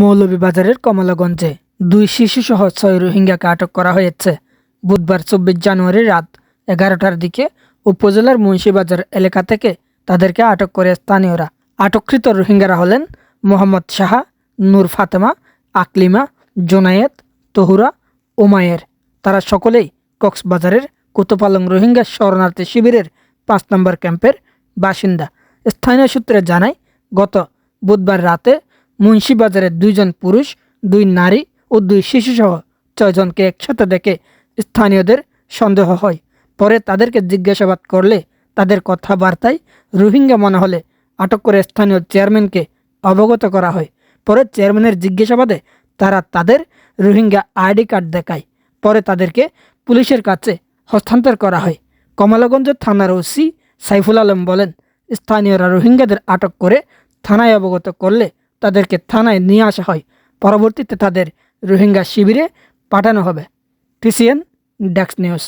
মৌলভীবাজারের কমলাগঞ্জে। দুই শিশুসহ ছয় রোহিঙ্গাকে আটক করা হয়েছে। বুধবার চব্বিশ জানুয়ারি রাত এগারোটার দিকে উপজেলার মুন্সিবাজার এলাকা থেকে তাদেরকে আটক করে স্থানীয়রা। আটককৃত রোহিঙ্গারা হলেন মোহাম্মদ সাহা নূর ফাতেমা, আকলিমা, জোনায়েত, তহুরা ওমায়ের তারা সকলেই কক্সবাজারের কুতুপালং রোহিঙ্গা শরণার্থী শিবিরের পাঁচ নম্বর ক্যাম্পের বাসিন্দা। স্থানীয় সূত্রে জানায়, গত বুধবার রাতে মুন্সিবাজারের দুইজন পুরুষ, দুই নারী ও দুই শিশুসহ ছয়জনকে একসাথে দেখে স্থানীয়দের সন্দেহ হয়। পরে তাদেরকে জিজ্ঞাসাবাদ করলে তাদের কথাবার্তায় রোহিঙ্গা মনে হলে আটক করে স্থানীয় চেয়ারম্যানকে অবগত করা হয়। পরে চেয়ারম্যানের জিজ্ঞাসাবাদে তারা তাদের রোহিঙ্গা আইডি কার্ড দেখায়। পরে তাদেরকে পুলিশের কাছে হস্তান্তর করা হয়। কমলাগঞ্জ থানার ওসি সাইফুল আলম বলেন, স্থানীয়রা রোহিঙ্গাদের আটক করে থানায় অবগত করলে তাদেরকে থানায় নিয়ে আসা হয়। পরবর্তীতে তাদের রোহিঙ্গা শিবিরে পাঠানো হবে। টিসিএন ডেক্স নিউজ।